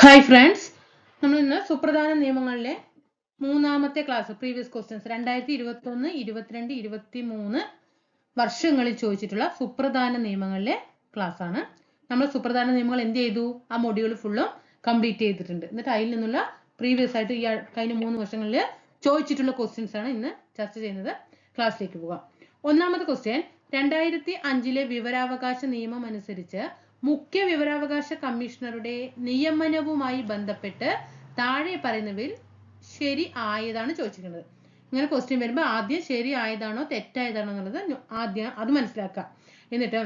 Hi friends നമ്മൾ ഇന്ന് സുപ്രധാന നിയമങ്ങളിലെ മൂന്നാമത്തെ ക്ലാസ് പ്രീവിയസ് ക്വസ്റ്റ്യൻസ് രണ്ടായിരത്തി ഇരുപത്തി ഒന്ന് ഇരുപത്തിരണ്ട് ഇരുപത്തി മൂന്ന് വർഷങ്ങളിൽ ചോദിച്ചിട്ടുള്ള സുപ്രധാന നിയമങ്ങളിലെ ക്ലാസ് ആണ്. നമ്മൾ സുപ്രധാന നിയമങ്ങൾ എന്ത് ചെയ്തു? ആ മൊഡ്യൂൾ ഫുള്ളും കംപ്ലീറ്റ് ചെയ്തിട്ടുണ്ട്. എന്നിട്ട് അതിൽ നിന്നുള്ള പ്രീവിയസ് ആയിട്ട് ഈ കഴിഞ്ഞ മൂന്ന് വർഷങ്ങളിൽ ചോദിച്ചിട്ടുള്ള ക്വസ്റ്റ്യൻസ് ആണ് ഇന്ന് ചർച്ച ചെയ്യുന്നത്. ക്ലാസ്സിലേക്ക് പോകാം. ഒന്നാമത്തെ ക്വസ്റ്റ്യൻ രണ്ടായിരത്തി അഞ്ചിലെ വിവരാവകാശ നിയമം അനുസരിച്ച് മുഖ്യ വിവരാവകാശ കമ്മീഷണറുടെ നിയമനവുമായി ബന്ധപ്പെട്ട് താഴെ പറയുന്നവയിൽ ശരി ആയതാണ് ചോദിച്ചിരിക്കുന്നത്. ഇങ്ങനെ ക്വസ്റ്റ്യൻ വരുമ്പോൾ ആദ്യം ശരി ആയതാണോ തെറ്റായതാണോ എന്നുള്ളത് ആദ്യം അത് മനസ്സിലാക്കാം എന്നിട്ട്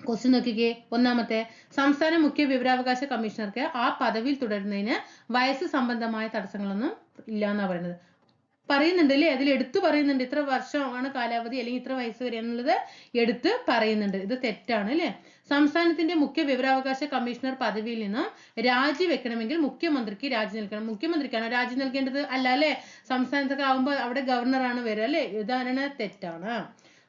ക്വസ്റ്റ്യൻ നോക്കിക്കേ. ഒന്നാമത്തെ സംസ്ഥാന മുഖ്യ വിവരാവകാശ കമ്മീഷണർക്ക് ആ പദവിയിൽ തുടരുന്നതിന് വയസ്സ് സംബന്ധമായ തടസ്സങ്ങളൊന്നും ഇല്ല എന്നാ പറയുന്നത്. പറയുന്നുണ്ട് അല്ലേ അതിൽ എടുത്തു പറയുന്നുണ്ട്. ഇത്ര വർഷമാണ് കാലാവധി അല്ലെങ്കിൽ ഇത്ര വയസ്സ് വരെ എന്നുള്ളത് എടുത്ത് പറയുന്നുണ്ട്. ഇത് തെറ്റാണ് അല്ലേ? സംസ്ഥാനത്തിന്റെ മുഖ്യ വിവരാവകാശ കമ്മീഷണർ പദവിയിൽ നിന്ന് രാജിവെക്കണമെങ്കിൽ മുഖ്യമന്ത്രിക്ക് രാജി നൽകണം മുഖ്യമന്ത്രിക്കാണ് രാജി നൽകേണ്ടത് അല്ല അല്ലെ? സംസ്ഥാനത്തൊക്കെ ആവുമ്പോൾ അവിടെ ഗവർണറാണ് വരിക അല്ലെ? ഉദാഹരണ തെറ്റാണ്.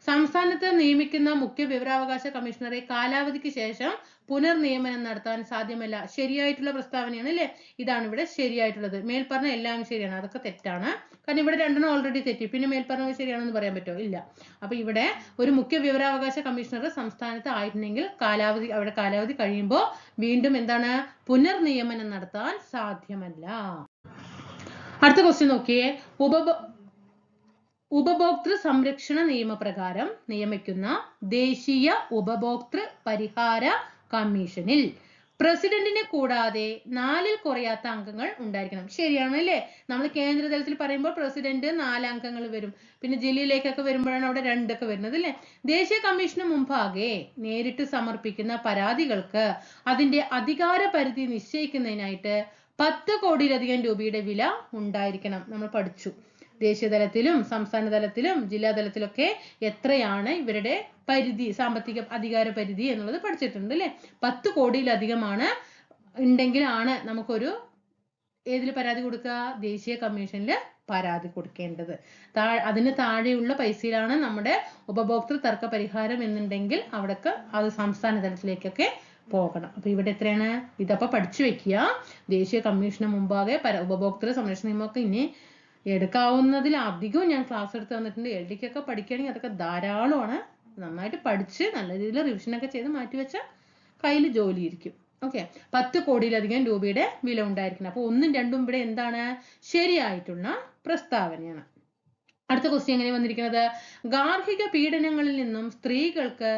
സംസ്ഥാനത്ത് നിയമിക്കുന്ന മുഖ്യ വിവരാവകാശ കമ്മീഷണറെ കാലാവധിക്ക് ശേഷം പുനർനിയമനം നടത്താൻ സാധ്യമല്ല. ശരിയായിട്ടുള്ള പ്രസ്താവനയാണ് അല്ലെ ഇതാണ് ഇവിടെ ശരിയായിട്ടുള്ളത്. മേൽപ്പറഞ്ഞ എല്ലാം ശരിയാണ്. അതൊക്കെ തെറ്റാണ്. കാരണം ഇവിടെ രണ്ടെണ്ണം ഓൾറെഡി തെറ്റി. പിന്നെ മേൽപ്പറഞ്ഞത് ശരിയാണെന്ന് പറയാൻ പറ്റുമോ ഇല്ല. അപ്പൊ ഇവിടെ ഒരു മുഖ്യ വിവരാവകാശ കമ്മീഷണർ സംസ്ഥാനത്ത് ആയിരുന്നെങ്കിൽ കാലാവധി അവിടെ കാലാവധി കഴിയുമ്പോൾ വീണ്ടും എന്താണ്? പുനർനിയമനം നടത്താൻ സാധ്യമല്ല. അടുത്ത ക്വസ്റ്റ്യൻ നോക്കിയേ. ഉപഭോ ഉപഭോക്തൃ സംരക്ഷണ നിയമപ്രകാരം നിയമിക്കുന്ന ദേശീയ ഉപഭോക്തൃ പരിഹാര കമ്മീഷനിൽ പ്രസിഡന്റിനെ കൂടാതെ നാലിൽ കുറയാത്ത അംഗങ്ങൾ ഉണ്ടായിരിക്കണം. ശരിയാണ് അല്ലേ? നമ്മൾ കേന്ദ്ര തലത്തിൽ പറയുമ്പോൾ പ്രസിഡന്റ് നാല് അംഗങ്ങൾ വരും. പിന്നെ ജില്ലയിലേക്കൊക്കെ വരുമ്പോഴാണ് അവിടെ രണ്ടൊക്കെ വരുന്നത് അല്ലേ? ദേശീയ കമ്മീഷന് മുമ്പാകെ നേരിട്ട് സമർപ്പിക്കുന്ന പരാതികൾക്ക് അതിന്റെ അധികാര പരിധി നിശ്ചയിക്കുന്നതിനായിട്ട് പത്ത് കോടിയിലധികം രൂപയുടെ വില ഉണ്ടായിരിക്കണം. നമ്മൾ പഠിച്ചു. ദേശീയ തലത്തിലും സംസ്ഥാന തലത്തിലും ജില്ലാ തലത്തിലൊക്കെ എത്രയാണ് ഇവരുടെ പരിധി സാമ്പത്തിക അധികാര പരിധി എന്നുള്ളത് പഠിച്ചിട്ടുണ്ട് അല്ലെ? പത്ത് കോടിയിലധികമാണ് ഉണ്ടെങ്കിലാണ് നമുക്കൊരു ഏതിൽ പരാതി കൊടുക്കുക ദേശീയ കമ്മീഷനിൽ പരാതി കൊടുക്കേണ്ടത്. താ അതിന് താഴെയുള്ള പൈസയിലാണ് നമ്മുടെ ഉപഭോക്തൃ തർക്ക പരിഹാരം എന്നുണ്ടെങ്കിൽ അവിടൊക്കെ അത് സംസ്ഥാന തലത്തിലേക്കൊക്കെ പോകണം. അപ്പൊ ഇവിടെ എത്രയാണ്? ഇതപ്പൊ പഠിച്ചു വെക്കുക. ദേശീയ കമ്മീഷന് മുമ്പാകെ ഉപഭോക്തൃ സംരക്ഷണ നിയമമൊക്കെ ഇനി എടുക്കാവുന്നതിൽ അധികവും ഞാൻ ക്ലാസ് എടുത്ത് തന്നിട്ടുണ്ട് എൽ ഡിക്കൊക്കെ പഠിക്കുകയാണെങ്കിൽ അതൊക്കെ ധാരാളമാണ്. നന്നായിട്ട് പഠിച്ച് നല്ല രീതിയിൽ റിവിഷൻ ഒക്കെ ചെയ്ത് മാറ്റി വെച്ചാൽ കയ്യിൽ ജോലി ഇരിക്കും ഓക്കെ പത്ത് കോടിയിലധികം രൂപയുടെ വില ഉണ്ടായിരിക്കണം. അപ്പൊ ഒന്നും രണ്ടും ഇവിടെ എന്താണ്? ശരിയായിട്ടുള്ള പ്രസ്താവനയാണ്. അടുത്ത ക്വസ്റ്റ്യൻ എങ്ങനെ വന്നിരിക്കുന്നത്? ഗാർഹിക പീഡനങ്ങളിൽ നിന്നും സ്ത്രീകൾക്ക്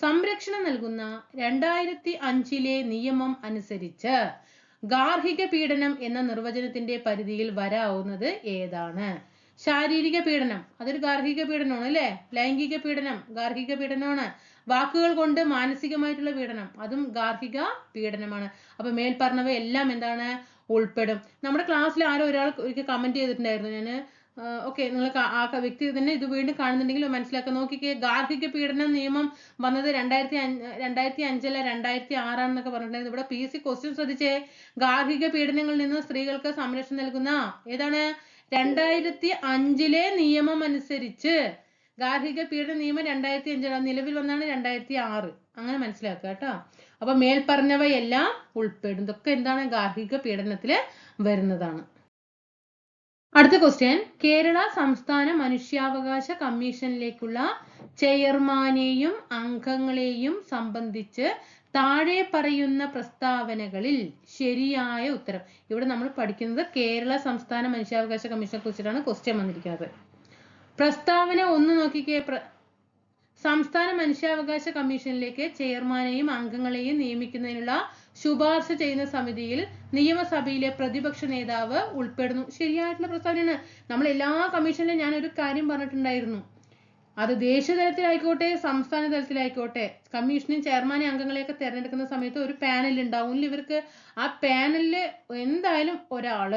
സംരക്ഷണം നൽകുന്ന രണ്ടായിരത്തി അഞ്ചിലെ നിയമം അനുസരിച്ച് ഗാർഹിക പീഡനം എന്ന നിർവചനത്തിന്റെ പരിധിയിൽ വരാവുന്നത് ഏതാണ്? ശാരീരിക പീഡനം അതൊരു ഗാർഹിക പീഡനമാണ് അല്ലേ? ലൈംഗിക പീഡനം ഗാർഹിക പീഡനമാണ്. വാക്കുകൾ കൊണ്ട് മാനസികമായിട്ടുള്ള പീഡനം അതും ഗാർഹിക പീഡനമാണ്. അപ്പൊ മേൽപ്പറഞ്ഞവ എല്ലാം എന്താണ്? ഉൾപ്പെടും. നമ്മുടെ ക്ലാസ്സിൽ ആരോ ഒരാൾ ഒരിക്കൽ കമന്റ് ചെയ്തിട്ടുണ്ടായിരുന്നു. ഞാൻ ഓക്കെ നിങ്ങൾ ആ വ്യക്തി തന്നെ ഇത് വീണ്ടും കാണുന്നുണ്ടെങ്കിൽ മനസ്സിലാക്കാൻ? നോക്കിക്കേ ഗാർഹിക പീഡന നിയമം വന്നത് രണ്ടായിരത്തി അഞ്ച് രണ്ടായിരത്തി അഞ്ചല്ല രണ്ടായിരത്തി ആറാണെന്നൊക്കെ പറഞ്ഞിട്ടുണ്ടായിരുന്നു. ഇവിടെ പി സി ക്വസ്റ്റ്യൻ ശ്രദ്ധിച്ചേ. ഗാർഹിക പീഡനങ്ങളിൽ നിന്ന് സ്ത്രീകൾക്ക് സംരക്ഷണം നൽകുന്ന ഏതാണ്? രണ്ടായിരത്തി അഞ്ചിലെ നിയമം അനുസരിച്ച് ഗാർഹിക പീഡന നിയമം രണ്ടായിരത്തി അഞ്ചാണ് നിലവിൽ വന്നാണ് രണ്ടായിരത്തി ആറ്. അങ്ങനെ മനസ്സിലാക്കുക കേട്ടോ. അപ്പൊ മേൽപ്പറഞ്ഞവയെല്ലാം ഉൾപ്പെടും. ഇതൊക്കെ എന്താണ്? ഗാർഹിക പീഡനത്തിൽ വരുന്നതാണ്. അടുത്ത ക്വസ്റ്റ്യൻ കേരള സംസ്ഥാന മനുഷ്യാവകാശ കമ്മീഷനിലേക്കുള്ള ചെയർമാനെയും അംഗങ്ങളെയും സംബന്ധിച്ച് താഴെ പറയുന്ന പ്രസ്താവനകളിൽ ശരിയായ ഉത്തരം. ഇവിടെ നമ്മൾ പഠിക്കുന്നത് കേരള സംസ്ഥാന മനുഷ്യാവകാശ കമ്മീഷനെ കുറിച്ചിട്ടാണ് ക്വസ്റ്റ്യൻ വന്നിരിക്കുന്നത്. പ്രസ്താവന ഒന്ന് നോക്കിക്കേ. സംസ്ഥാന മനുഷ്യാവകാശ കമ്മീഷനിലേക്ക് ചെയർമാനെയും അംഗങ്ങളെയും നിയമിക്കുന്നതിനുള്ള ശുപാർശ ചെയ്യുന്ന സമിതിയിൽ നിയമസഭയിലെ പ്രതിപക്ഷ നേതാവ് ഉൾപ്പെടുന്നു. ശരിയായിട്ടുള്ള പ്രസ്താവനയാണ്. നമ്മൾ എല്ലാ കമ്മീഷനിലും ഞാൻ ഒരു കാര്യം പറഞ്ഞിട്ടുണ്ടായിരുന്നു. അത് ദേശീയ തലത്തിലായിക്കോട്ടെ സംസ്ഥാന തലത്തിലായിക്കോട്ടെ കമ്മീഷനും ചെയർമാനെ അംഗങ്ങളെയൊക്കെ തിരഞ്ഞെടുക്കുന്ന സമയത്ത് ഒരു പാനൽ ഉണ്ടാവും. ഇവർക്ക് ആ പാനലിൽ എന്തായാലും ഒരാൾ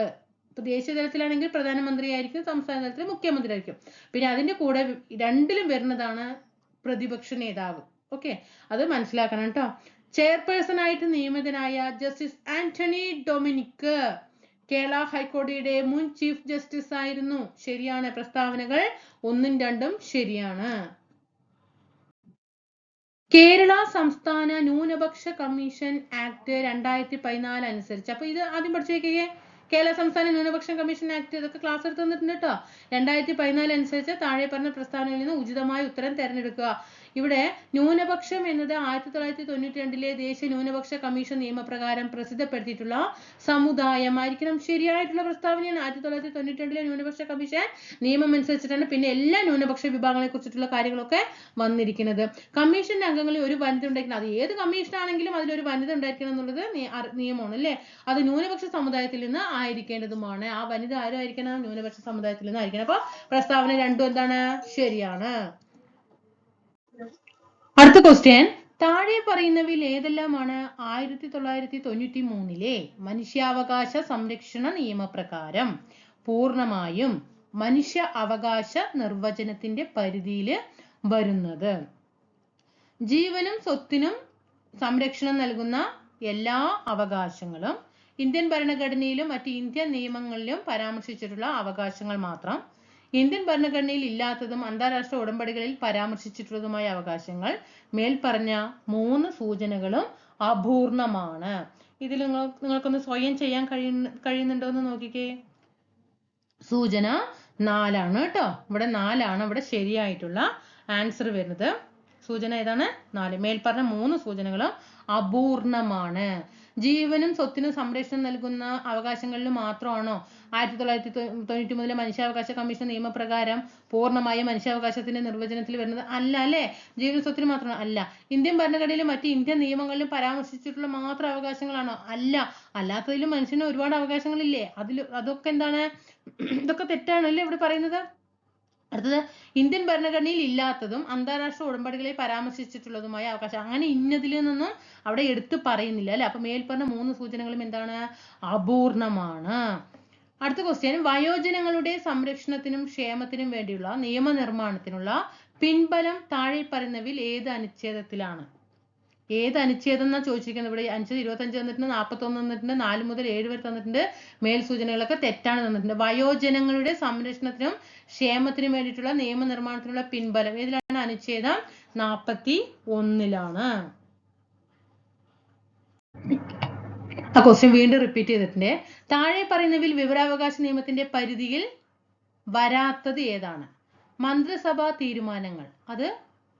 ഇപ്പൊ ദേശീയ തലത്തിലാണെങ്കിൽ പ്രധാനമന്ത്രി ആയിരിക്കും സംസ്ഥാന തലത്തിൽ മുഖ്യമന്ത്രി ആയിരിക്കും പിന്നെ അതിന്റെ കൂടെ രണ്ടിലും വരുന്നതാണ് പ്രതിപക്ഷ നേതാവ്. ഓക്കെ? അത് മനസ്സിലാക്കണം കേട്ടോ. ചെയർപേഴ്സൺ ആയിട്ട് നിയമിതനായ ജസ്റ്റിസ് ആന്റണി ഡൊമിനിക് കേരള ഹൈക്കോടതിയുടെ മുൻ ചീഫ് ജസ്റ്റിസ് ആയിരുന്നു. ശരിയാണ് പ്രസ്താവനകൾ? ഒന്നും രണ്ടും ശരിയാണ്. കേരള സംസ്ഥാന ന്യൂനപക്ഷ കമ്മീഷൻ ആക്ട് രണ്ടായിരത്തി പതിനാല് അനുസരിച്ച്. അപ്പൊ ഇത് ആദ്യം പഠിച്ചു വെക്കുകയെ കേരള സംസ്ഥാന ന്യൂനപക്ഷ കമ്മീഷൻ ആക്ട് ഇതൊക്കെ ക്ലാസ് എടുത്ത് തന്നിട്ടുണ്ട് കേട്ടോ. രണ്ടായിരത്തി പതിനാല് അനുസരിച്ച് താഴെ പറഞ്ഞ പ്രസ്താവനയിൽ നിന്ന് ഉചിതമായ ഉത്തരം തിരഞ്ഞെടുക്കുക. ഇവിടെ ന്യൂനപക്ഷം എന്നത് ആയിരത്തി തൊള്ളായിരത്തി തൊണ്ണൂറ്റി രണ്ടിലെ ദേശീയ ന്യൂനപക്ഷ കമ്മീഷൻ നിയമപ്രകാരം പ്രസിദ്ധപ്പെടുത്തിയിട്ടുള്ള സമുദായമായിരിക്കണം. ശരിയായിട്ടുള്ള പ്രസ്താവനയാണ് ആയിരത്തി തൊള്ളായിരത്തി തൊണ്ണൂറ്റി രണ്ടിലെ ന്യൂനപക്ഷ കമ്മീഷൻ. നിയമം അനുസരിച്ചിട്ടാണ് പിന്നെ എല്ലാ ന്യൂനപക്ഷ വിഭാഗങ്ങളെ കുറിച്ചിട്ടുള്ള കാര്യങ്ങളൊക്കെ വന്നിരിക്കുന്നത്. കമ്മീഷന്റെ അംഗങ്ങളിൽ ഒരു വനിത ഉണ്ടായിരിക്കണം. അത് ഏത് കമ്മീഷൻ ആണെങ്കിലും അതിലൊരു വനിത ഉണ്ടായിരിക്കണം എന്നുള്ളത് നിയമമാണ് അല്ലേ അത് ന്യൂനപക്ഷ സമുദായത്തിൽ നിന്ന് ആയിരിക്കേണ്ടതുമാണ്. ആ വനിത ആരായിരിക്കണം? ന്യൂനപക്ഷ സമുദായത്തിൽ നിന്ന് ആയിരിക്കണം. അപ്പൊ പ്രസ്താവന രണ്ടും എന്താണ്? ശരിയാണ്. അടുത്ത ക്വസ്റ്റ്യൻ താഴെ പറയുന്നവയിൽ ഏതെല്ലാമാണ്? ആയിരത്തി തൊള്ളായിരത്തി തൊണ്ണൂറ്റി മൂന്നിലെ മനുഷ്യാവകാശ സംരക്ഷണ നിയമപ്രകാരം പൂർണമായും മനുഷ്യ അവകാശ നിർവചനത്തിന്റെ പരിധിയിൽ വരുന്നത്. ജീവനും സ്വത്തിനും സംരക്ഷണം നൽകുന്ന എല്ലാ അവകാശങ്ങളും ഇന്ത്യൻ ഭരണഘടനയിലും മറ്റ് ഇന്ത്യൻ നിയമങ്ങളിലും പരാമർശിച്ചിട്ടുള്ള അവകാശങ്ങൾ മാത്രം ഇന്ത്യൻ ഭരണഘടനയിൽ ഇല്ലാത്തതും അന്താരാഷ്ട്ര ഉടമ്പടികളിൽ പരാമർശിച്ചിട്ടുള്ളതുമായ അവകാശങ്ങൾ മേൽപ്പറഞ്ഞ മൂന്ന് സൂചനകളും അപൂർണമാണ്. ഇതിൽ നിങ്ങൾ നിങ്ങൾക്കൊന്ന് സ്വയം ചെയ്യാൻ കഴിയുന്ന കഴിയുന്നുണ്ടോ എന്ന് നോക്കിക്കേ. സൂചന നാലാണ് കേട്ടോ. ഇവിടെ നാലാണ് ഇവിടെ ശരിയായിട്ടുള്ള ആൻസർ വരുന്നത്. സൂചന ഏതാണ്? നാല്. മേൽപ്പറഞ്ഞ മൂന്ന് സൂചനകളും അപൂർണമാണ്. ജീവനും സ്വത്തിനും സംരക്ഷണം നൽകുന്ന അവകാശങ്ങളിൽ മാത്രമാണോ? ആയിരത്തി തൊള്ളായിരത്തി തൊണ്ണൂറ്റി മൂന്നിലെ മനുഷ്യാവകാശ കമ്മീഷൻ നിയമപ്രകാരം പൂർണമായും മനുഷ്യാവകാശത്തിന്റെ നിർവചനത്തിൽ വരുന്നത് അല്ല അല്ലേ? ജീവനും സ്വത്തിനും മാത്രമാണ്? അല്ല. ഇന്ത്യൻ ഭരണഘടനയിലും മറ്റ് ഇന്ത്യൻ നിയമങ്ങളിലും പരാമർശിച്ചിട്ടുള്ള മാത്രം അവകാശങ്ങളാണോ? അല്ല. അല്ലാത്തതിലും മനുഷ്യന് ഒരുപാട് അവകാശങ്ങളില്ലേ? അതിൽ അതൊക്കെ എന്താണ്? ഇതൊക്കെ തെറ്റാണല്ലേ ഇവിടെ പറയുന്നത്? അടുത്തത് ഇന്ത്യൻ ഭരണഘടനയിൽ ഇല്ലാത്തതും അന്താരാഷ്ട്ര ഉടമ്പടികളിൽ പരാമർശിച്ചിട്ടുള്ളതുമായ അവകാശം. അങ്ങനെ ഇന്നതിൽ നിന്നും അവിടെ എടുത്തു പറയുന്നില്ല അല്ലെ? അപ്പൊ മേൽപ്പറഞ്ഞ മൂന്ന് സൂചനകളും എന്താണ്? അപൂർണമാണ്. അടുത്ത ക്വസ്റ്റ്യൻ വയോജനങ്ങളുടെ സംരക്ഷണത്തിനും ക്ഷേമത്തിനും വേണ്ടിയുള്ള നിയമനിർമ്മാണത്തിനുള്ള പിൻബലം താഴെ പറയുന്നവയിൽ ഏത് അനുച്ഛേദത്തിലാണ്? ഏത് അനുച്ഛേദം എന്നാ ചോദിച്ചിരിക്കുന്നത്? ഇവിടെ അനുച്ഛേദം ഇരുപത്തഞ്ച് തന്നിട്ടുണ്ട് നാൽപ്പത്തൊന്ന് തന്നിട്ടുണ്ട് നാല് മുതൽ ഏഴ് വരെ തന്നിട്ടുണ്ട്. മേൽ സൂചനകളൊക്കെ തെറ്റാണ് തന്നിട്ടുണ്ട്. വയോജനങ്ങളുടെ സംരക്ഷണത്തിനും ക്ഷേമത്തിനും വേണ്ടിയിട്ടുള്ള നിയമനിർമ്മാണത്തിനുള്ള പിൻബലം ഏതിലാണ്? അനുച്ഛേദം നാൽപ്പത്തി ഒന്നിലാണ് ആ ക്വസ്റ്റ്യൻ വീണ്ടും റിപ്പീറ്റ് ചെയ്തിട്ടുണ്ട്. താഴെ പറയുന്നവയിൽ വിവരാവകാശ നിയമത്തിന്റെ പരിധിയിൽ വരാത്തത് ഏതാണ്? മന്ത്രിസഭാ തീരുമാനങ്ങൾ. അത്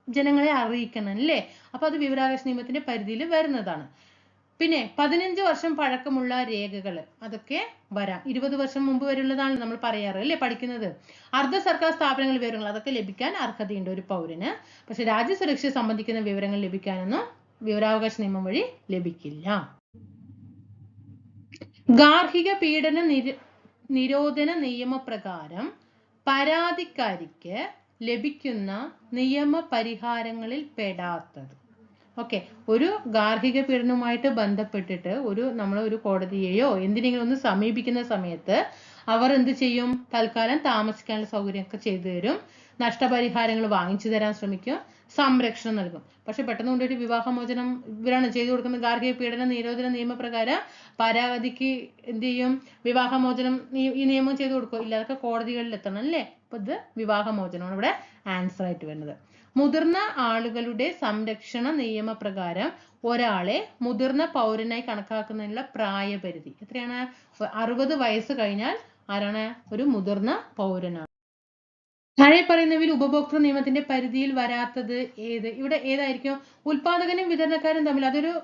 ജനങ്ങളെ അറിയിക്കണം അല്ലേ? അപ്പൊ അത് വിവരാവകാശ നിയമത്തിന്റെ പരിധിയിൽ വരുന്നതാണ്. പിന്നെ പതിനഞ്ച് വർഷം പഴക്കമുള്ള രേഖകൾ അതൊക്കെ വരാം. ഇരുപത് വർഷം മുമ്പ് വരെയുള്ളതാണ് നമ്മൾ പറയാറ് അല്ലേ പഠിക്കുന്നത്? അർദ്ധ സർക്കാർ സ്ഥാപനങ്ങൾ വിവരങ്ങൾ അതൊക്കെ ലഭിക്കാൻ അർഹതയുണ്ട് ഒരു പൗരന്. പക്ഷെ രാജ്യസുരക്ഷ സംബന്ധിക്കുന്ന വിവരങ്ങൾ ലഭിക്കാനൊന്നും വിവരാവകാശ നിയമം വഴി ലഭിക്കില്ല. ഗാർഹിക പീഡന നിര നിരോധന നിയമപ്രകാരം പരാതിക്കാരിക്ക് ലഭിക്കുന്ന നിയമപരിഹാരങ്ങളിൽ പെടാത്തത്. ഓക്കെ. ഒരു ഗാർഹിക പീഡനവുമായിട്ട് ബന്ധപ്പെട്ടിട്ട് ഒരു നമ്മൾ ഒരു കോടതിയെയോ എന്തിനെങ്കിലും ഒന്ന് സമീപിക്കുന്ന സമയത്ത് അവർ എന്ത് ചെയ്യും? തൽക്കാലം താമസിക്കാനുള്ള സൗകര്യമൊക്കെ ചെയ്തു തരും. നഷ്ടപരിഹാരങ്ങൾ വാങ്ങിച്ചു തരാൻ ശ്രമിക്കും. സംരക്ഷണം നൽകും. പക്ഷെ പെട്ടെന്ന് കൊണ്ടൊരു വിവാഹമോചനം ഇവരാണ് ചെയ്തു കൊടുക്കുന്നത്. ഗാർഹിക പീഡന നിരോധന നിയമപ്രകാരം പരാതിക്ക് എന്ത് ചെയ്യും? വിവാഹമോചനം ഈ- നിയമം ചെയ്തു കൊടുക്കും. ഇല്ല അതൊക്കെ കോടതികളിൽ എത്തണം അല്ലേ? അപ്പൊ ഇത് വിവാഹമോചനമാണ് ഇവിടെ ആൻസർ ആയിട്ട് വരുന്നത്. മുതിർന്ന ആളുകളുടെ സംരക്ഷണ നിയമപ്രകാരം ഒരാളെ മുതിർന്ന പൗരനായി കണക്കാക്കുന്നതിനുള്ള പ്രായപരിധി. എത്രയാണ്? അറുപത് വയസ്സ് കഴിഞ്ഞാൽ ആരാണ്? ഒരു മുതിർന്ന പൗരനാണ്. താഴെ പറയുന്നവയിൽ ഉപഭോക്തൃ നിയമത്തിന്റെ പരിധിയിൽ വരാത്തത് ഏത്? ഇവിടെ ഏതായിരിക്കും? ഉൽപാദകനും വിതരണക്കാരും തമ്മിൽ അതൊരു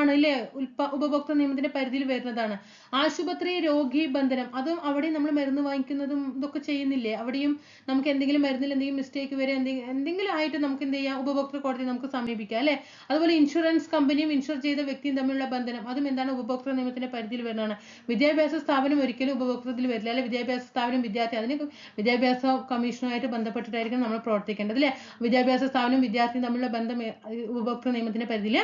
ആണ് അല്ലേ ഉൽപ ഉപഭോക്തൃ നിയമത്തിന്റെ പരിധിയിൽ വരുന്നതാണ്. ആശുപത്രി രോഗി ബന്ധനം അതും അവിടെ നമ്മൾ മരുന്ന് വാങ്ങിക്കുന്നതും ഇതൊക്കെ ചെയ്യുന്നില്ലേ? അവിടെയും നമുക്ക് എന്തെങ്കിലും മരുന്നിൽ എന്തെങ്കിലും മിസ്റ്റേക്ക് വരെ എന്തെങ്കിലും എന്തെങ്കിലും ആയിട്ട് നമുക്ക് എന്ത് ചെയ്യാം? ഉപഭോക്തൃ കോടതി നമുക്ക് സമീപിക്കാം അല്ലേ? അതുപോലെ ഇൻഷുറൻസ് കമ്പനിയും ഇൻഷുർ ചെയ്ത വ്യക്തിയും തമ്മിലുള്ള ബന്ധനം അതും എന്താണ് ഉപഭോക്തൃ നിയമത്തിന്റെ പരിധിയിൽ വരുന്നതാണ്. വിദ്യാഭ്യാസ സ്ഥാപനം ഒരിക്കലും ഉപഭോക്തൃത്തിൽ വരില്ല അല്ലെ? വിദ്യാഭ്യാസ സ്ഥാപനം വിദ്യാർത്ഥി അതിന് വിദ്യാഭ്യാസ കമ്മീഷനുമായിട്ട് ബന്ധപ്പെട്ടിട്ടായിരിക്കും നമ്മൾ പ്രവർത്തിക്കേണ്ടത് അല്ലെ? വിദ്യാഭ്യാസ സ്ഥാപനം വിദ്യാർത്ഥിയും തമ്മിലുള്ള ബന്ധം ഉപഭോക്തൃ നിയമത്തിന്റെ പരിധിയിൽ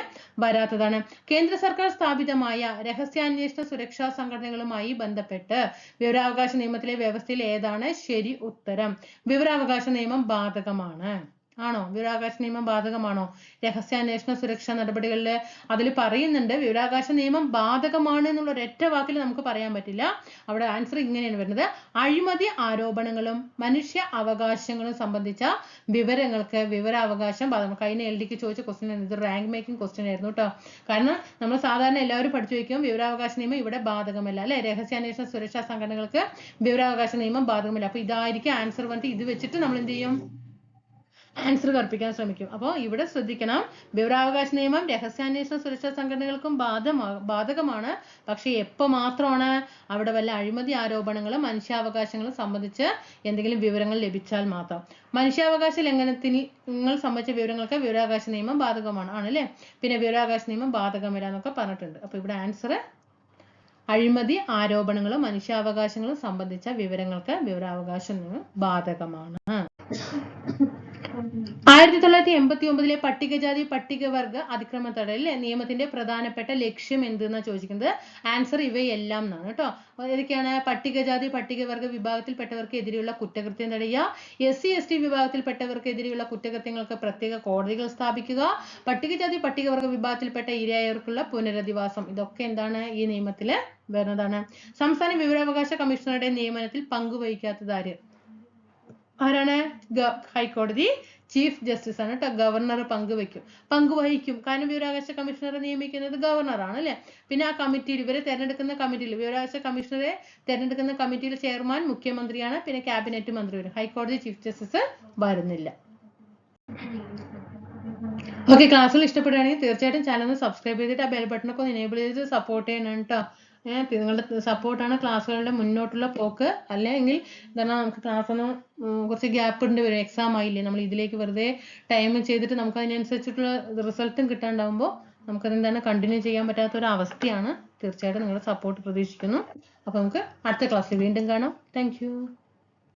വരാത്തതാണ്. കേന്ദ്ര സർക്കാർ സ്ഥാപിതമായ രഹസ്യാന്വേഷണ സുരക്ഷാ സംഘടനകളുമായി ബന്ധപ്പെട്ട് വിവരാവകാശ നിയമത്തിലെ വ്യവസ്ഥയിൽ ഏതാണ് ശരി ഉത്തരം? വിവരാവകാശ നിയമം ബാധകമാണ്. ആണോ? വിവരാവകാശ നിയമം ബാധകമാണോ? രഹസ്യാന്വേഷണ സുരക്ഷാ നടപടികളിൽ അതിൽ പറയുന്നുണ്ട് വിവരാവകാശ നിയമം ബാധകമാണ് എന്നുള്ള ഒരൊറ്റ വാക്കിൽ നമുക്ക് പറയാൻ പറ്റില്ല. അവിടെ ആൻസർ ഇങ്ങനെയാണ് വരുന്നത്. അഴിമതി ആരോപണങ്ങളും മനുഷ്യ അവകാശങ്ങളും സംബന്ധിച്ച വിവരങ്ങൾക്ക് വിവരാവകാശം ബാധകം കഴിഞ്ഞ എൽ ഡിക്ക് ചോദിച്ച ക്വസ്റ്റ്യൻ ഇത് റാങ്ക് മേക്കിംഗ് ക്വസ്റ്റ്യൻ ആയിരുന്നു കേട്ടോ കാരണം നമ്മൾ സാധാരണ എല്ലാവരും പഠിച്ചു വയ്ക്കും വിവരാവകാശ നിയമം ഇവിടെ ബാധകമല്ല അല്ലെ? രഹസ്യാന്വേഷണ സുരക്ഷാ സംഘടനകൾക്ക് വിവരാവകാശ നിയമം ബാധകമല്ല. അപ്പൊ ഇതായിരിക്കും ആൻസർ വന്നിട്ട് ഇത് വെച്ചിട്ട് നമ്മൾ എന്ത് ചെയ്യും? ആൻസർ കൽപ്പിക്കാൻ ശ്രമിക്കും. അപ്പോൾ ഇവിടെ ശ്രദ്ധിക്കണം. വിവരാവകാശ നിയമം രഹസ്യാന്വേഷണ സുരക്ഷാ സംഘടനകൾക്കും ബാധമാ ബാധകമാണ്. പക്ഷേ എപ്പോൾ മാത്രമാണ് അവിടെ വല്ല അഴിമതി ആരോപണങ്ങളും മനുഷ്യാവകാശങ്ങളും സംബന്ധിച്ച് എന്തെങ്കിലും വിവരങ്ങൾ ലഭിച്ചാൽ മാത്രം. മനുഷ്യാവകാശ ലംഘനത്തിന് സംബന്ധിച്ച വിവരങ്ങൾക്ക് വിവരാവകാശ നിയമം ബാധകമാണ് ആണല്ലേ? പിന്നെ വിവരാവകാശ നിയമം ബാധകമില്ല എന്നൊക്കെ പറഞ്ഞിട്ടുണ്ട്. അപ്പോൾ ഇവിടെ ആൻസർ അഴിമതി ആരോപണങ്ങളും മനുഷ്യാവകാശങ്ങളും സംബന്ധിച്ച വിവരങ്ങൾക്ക് വിവരാവകാശ നിയമം ബാധകമാണ്. ആയിരത്തി തൊള്ളായിരത്തി എൺപത്തി ഒമ്പതിലെ പട്ടികജാതി പട്ടികവർഗ അതിക്രമ തടയൽ നിയമത്തിന്റെ പ്രധാനപ്പെട്ട ലക്ഷ്യം എന്തെന്നാ ചോദിക്കുന്നത്? ആൻസർ ഇവയെല്ലാം എന്നാണ് കേട്ടോ. ഏതൊക്കെയാണ്? പട്ടികജാതി പട്ടികവർഗ വിഭാഗത്തിൽപ്പെട്ടവർക്ക് എതിരെയുള്ള കുറ്റകൃത്യം തടയുക എസ് സി എസ് ടി വിഭാഗത്തിൽപ്പെട്ടവർക്ക് എതിരെയുള്ള കുറ്റകൃത്യങ്ങൾക്ക് പ്രത്യേക കോടതികൾ സ്ഥാപിക്കുക പട്ടികജാതി പട്ടികവർഗ വിഭാഗത്തിൽപ്പെട്ട ഇരയായവർക്കുള്ള പുനരധിവാസം. ഇതൊക്കെ എന്താണ്? ഈ നിയമത്തിൽ വരുന്നതാണ്. സംസ്ഥാന വിവരാവകാശ കമ്മീഷണറുടെ നിയമനത്തിൽ പങ്കുവഹിക്കാത്തത് ആര്? ആരാണ്? ഹൈക്കോടതി ചീഫ് ജസ്റ്റിസ് ആണ് കേട്ടോ ഗവർണർ പങ്കുവെക്കും പങ്കുവഹിക്കും കാരണം വിവരാവകാശ കമ്മീഷണറെ നിയമിക്കുന്നത് ഗവർണറാണ് അല്ലെ പിന്നെ ആ കമ്മിറ്റിയിൽ ഇവരെ തെരഞ്ഞെടുക്കുന്ന കമ്മിറ്റിയിൽ വിവരാവകാശ കമ്മീഷണറെ തെരഞ്ഞെടുക്കുന്ന കമ്മിറ്റിയിൽ ചെയർമാൻ മുഖ്യമന്ത്രിയാണ്. പിന്നെ ക്യാബിനറ്റ് മന്ത്രി വരും ഹൈക്കോടതി ചീഫ് ജസ്റ്റിസ് വരുന്നില്ല. ഓക്കെ ക്ലാസ്സുകൾ ഇഷ്ടപ്പെടുകയാണെങ്കിൽ തീർച്ചയായിട്ടും ചാനൽ സബ്സ്ക്രൈബ് ചെയ്തിട്ട് ആ ബെൽ ബട്ടണൊക്കെ ഒന്ന് എനേബിൾ ചെയ്ത് സപ്പോർട്ട് ചെയ്യണം കേട്ടോ നിങ്ങളുടെ സപ്പോർട്ടാണ് ക്ലാസ്സുകളുടെ മുന്നോട്ടുള്ള പോക്ക്. അല്ലെങ്കിൽ എന്താണ് നമുക്ക് ക്ലാസ്സിന് കുറച്ച് ഗ്യാപ്പ് ഉണ്ട് വരും എക്സാം ആയില്ലേ നമ്മൾ ഇതിലേക്ക് വെറുതെ ടൈം ചെയ്തിട്ട് നമുക്ക് അതിനനുസരിച്ചിട്ടുള്ള റിസൾട്ടും കിട്ടാണ്ടാവുമ്പോൾ നമുക്കതെന്താണ് കണ്ടിന്യൂ ചെയ്യാൻ പറ്റാത്ത ഒരു അവസ്ഥയാണ്. തീർച്ചയായിട്ടും നിങ്ങളുടെ സപ്പോർട്ട് പ്രതീക്ഷിക്കുന്നു. അപ്പോൾ നമുക്ക് അടുത്ത ക്ലാസ്സിൽ വീണ്ടും കാണാം. താങ്ക്